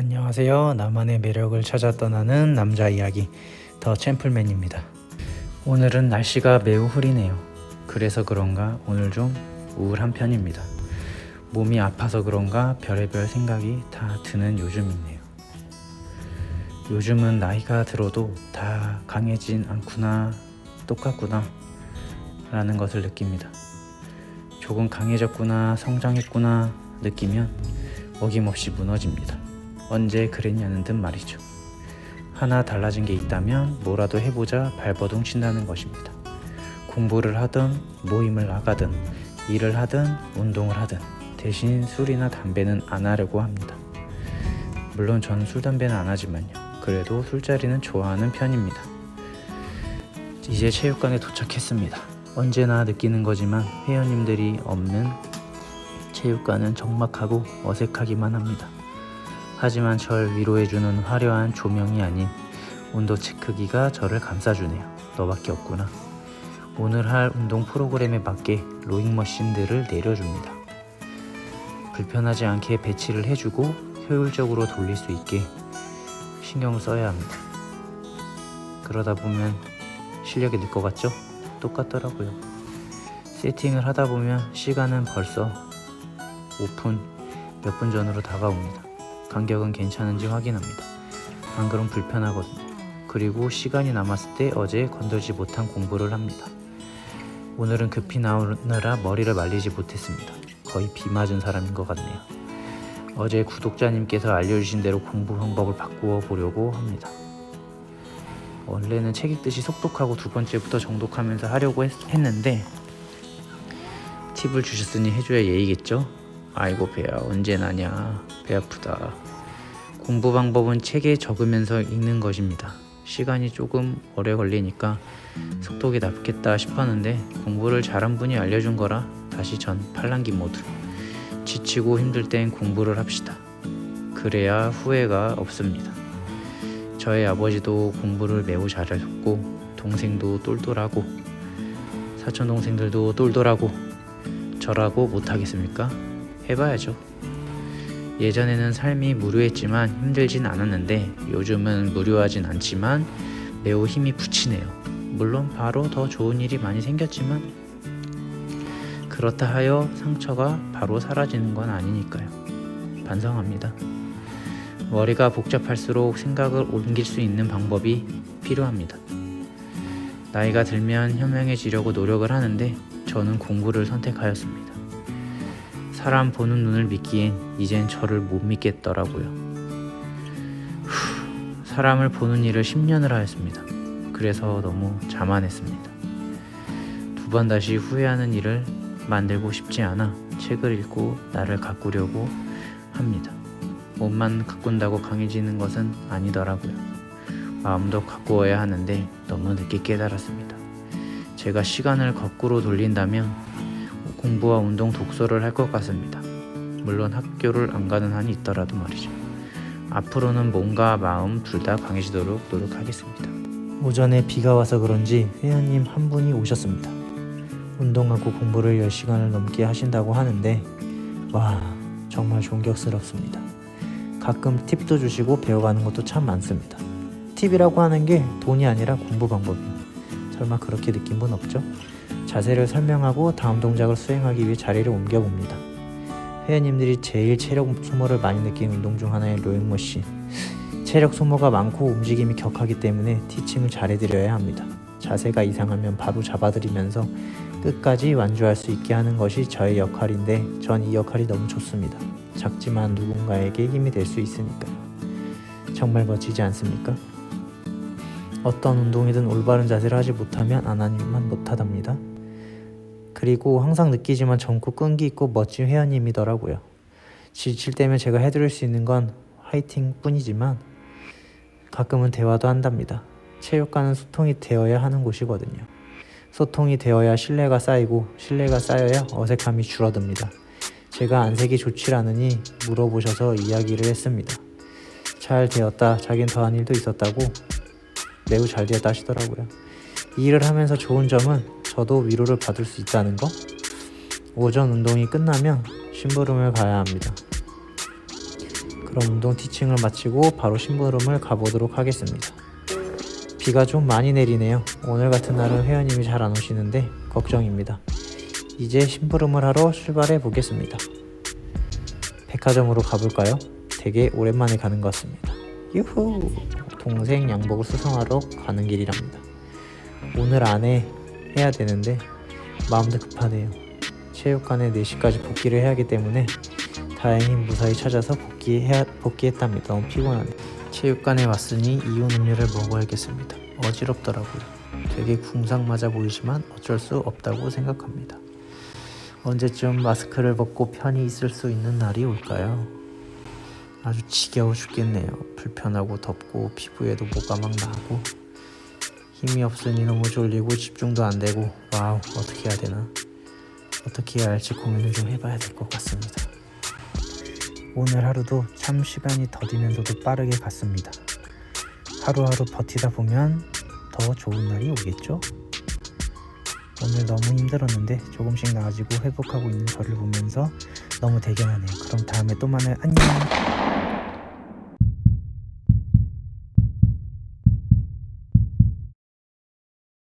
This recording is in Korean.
안녕하세요. 나만의 매력을 찾아 떠나는 남자 이야기 더 챔플맨입니다. 오늘은 날씨가 매우 흐리네요. 그래서 그런가 오늘 좀 우울한 편입니다. 몸이 아파서 그런가 별의별 생각이 다 드는 요즘이네요. 요즘은 나이가 들어도 다 강해진 않구나, 똑같구나, 라는 것을 느낍니다. 조금 강해졌구나, 성장했구나 느끼면 어김없이 무너집니다. 언제 그랬냐는 듯 말이죠. 하나 달라진 게 있다면 뭐라도 해보자 발버둥 친다는 것입니다. 공부를 하든 모임을 나가든 일을 하든 운동을 하든 대신 술이나 담배는 안 하려고 합니다. 물론 전술 담배는 안 하지만요. 그래도 술자리는 좋아하는 편입니다. 이제 체육관에 도착했습니다. 언제나 느끼는 거지만 회원님들이 없는 체육관은 적막하고 어색하기만 합니다. 하지만 절 위로해주는 화려한 조명이 아닌 온도 체크기가 저를 감싸주네요. 너밖에 없구나. 오늘 할 운동 프로그램에 맞게 로잉 머신들을 내려줍니다. 불편하지 않게 배치를 해주고 효율적으로 돌릴 수 있게 신경을 써야 합니다. 그러다 보면 실력이 늘 것 같죠? 똑같더라고요. 세팅을 하다 보면 시간은 벌써 오픈 몇 분 전으로 다가옵니다. 간격은 괜찮은지 확인합니다. 안 그럼 불편하거든요. 그리고 시간이 남았을 때 어제 건들지 못한 공부를 합니다. 오늘은 급히 나오느라 머리를 말리지 못했습니다. 거의 비 맞은 사람인 것 같네요. 어제 구독자님께서 알려주신 대로 공부 방법을 바꾸어 보려고 합니다. 원래는 책 읽듯이 속독하고 두 번째부터 정독하면서 하려고 했, 했는데 팁을 주셨으니 해줘야 예의겠죠? 아이고 배야 언제 나냐 배 아프다. 공부 방법은 책에 적으면서 읽는 것입니다. 시간이 조금 오래 걸리니까 속독이 낫겠다 싶었는데 공부를 잘한 분이 알려준 거라 다시 전 팔랑기 모드 지치고 힘들 땐 공부를 합시다. 그래야 후회가 없습니다. 저의 아버지도 공부를 매우 잘하셨고 동생도 똘똘하고 사촌 동생들도 똘똘하고 저라고 못하겠습니까? 해봐야죠. 예전에는 삶이 무료했지만 힘들진 않았는데 요즘은 무료하진 않지만 매우 힘이 붙이네요. 물론 바로 더 좋은 일이 많이 생겼지만 그렇다 하여 상처가 바로 사라지는 건 아니니까요. 반성합니다. 머리가 복잡할수록 생각을 옮길 수 있는 방법이 필요합니다. 나이가 들면 현명해지려고 노력을 하는데 저는 공부를 선택하였습니다. 사람 보는 눈을 믿기엔 이젠 저를 못 믿겠더라고요. 후, 사람을 보는 일을 10년을 하였습니다. 그래서 너무 자만했습니다. 두 번 다시 후회하는 일을 만들고 싶지 않아 책을 읽고 나를 가꾸려고 합니다. 몸만 가꾼다고 강해지는 것은 아니더라고요. 마음도 가꾸어야 하는데 너무 늦게 깨달았습니다. 제가 시간을 거꾸로 돌린다면 공부와 운동 독서를 할 것 같습니다. 물론 학교를 안 가는 한이 있더라도 말이죠. 앞으로는 몸과 마음 둘 다 강해지도록 노력하겠습니다. 오전에 비가 와서 그런지 회원님 한 분이 오셨습니다. 운동하고 공부를 10시간을 넘게 하신다고 하는데 와 정말 존경스럽습니다. 가끔 팁도 주시고 배워가는 것도 참 많습니다. 팁이라고 하는 게 돈이 아니라 공부 방법이에요. 설마 그렇게 느낀 분 없죠? 자세를 설명하고 다음 동작을 수행하기 위해 자리를 옮겨봅니다. 회원님들이 제일 체력 소모를 많이 느끼는 운동 중 하나의 로잉머신. 체력 소모가 많고 움직임이 격하기 때문에 티칭을 잘해드려야 합니다. 자세가 이상하면 바로 잡아드리면서 끝까지 완주할 수 있게 하는 것이 저의 역할인데 전 이 역할이 너무 좋습니다. 작지만 누군가에게 힘이 될 수 있으니까요. 정말 멋지지 않습니까? 어떤 운동이든 올바른 자세를 하지 못하면 안 하니만 못하답니다. 그리고 항상 느끼지만 젊고 끈기 있고 멋진 회원님이더라고요. 지칠 때면 제가 해드릴 수 있는 건 화이팅 뿐이지만 가끔은 대화도 한답니다. 체육관은 소통이 되어야 하는 곳이거든요. 소통이 되어야 신뢰가 쌓이고 신뢰가 쌓여야 어색함이 줄어듭니다. 제가 안색이 좋지 않으니 물어보셔서 이야기를 했습니다. 잘 되었다. 자긴 더한 일도 있었다고 매우 잘 되었다 하시더라고요. 이 일을 하면서 좋은 점은 저도 위로를 받을 수 있다는 거. 오전 운동이 끝나면 심부름을 가야 합니다. 그럼 운동 티칭을 마치고 바로 심부름을 가보도록 하겠습니다. 비가 좀 많이 내리네요. 오늘 같은 날은 회원님이 잘 안 오시는데 걱정입니다. 이제 심부름을 하러 출발해 보겠습니다. 백화점으로 가볼까요? 되게 오랜만에 가는 것 같습니다. 유후! 동생 양복을 수성하러 가는 길이랍니다. 오늘 안에 해야 되는데 마음도 급하네요. 체육관에 4시까지 복귀를 해야 하기 때문에 다행히 무사히 찾아서 복귀해야, 복귀했답니다. 너무 피곤하네. 체육관에 왔으니 이온 음료를 먹어야겠습니다. 어지럽더라고요. 되게 궁상 맞아 보이지만 어쩔 수 없다고 생각합니다. 언제쯤 마스크를 벗고 편히 있을 수 있는 날이 올까요? 아주 지겨워 죽겠네요. 불편하고 덥고 피부에도 뭐가 막 나고 힘이 없으니 너무 졸리고 집중도 안 되고 와우 어떻게 해야 되나 어떻게 해야 할지 고민을 좀 해봐야 될 것 같습니다. 오늘 하루도 참 시간이 더디면서도 빠르게 갔습니다. 하루하루 버티다 보면 더 좋은 날이 오겠죠? 오늘 너무 힘들었는데 조금씩 나아지고 회복하고 있는 저를 보면서 너무 대견하네요. 그럼 다음에 또 만나요. 안녕.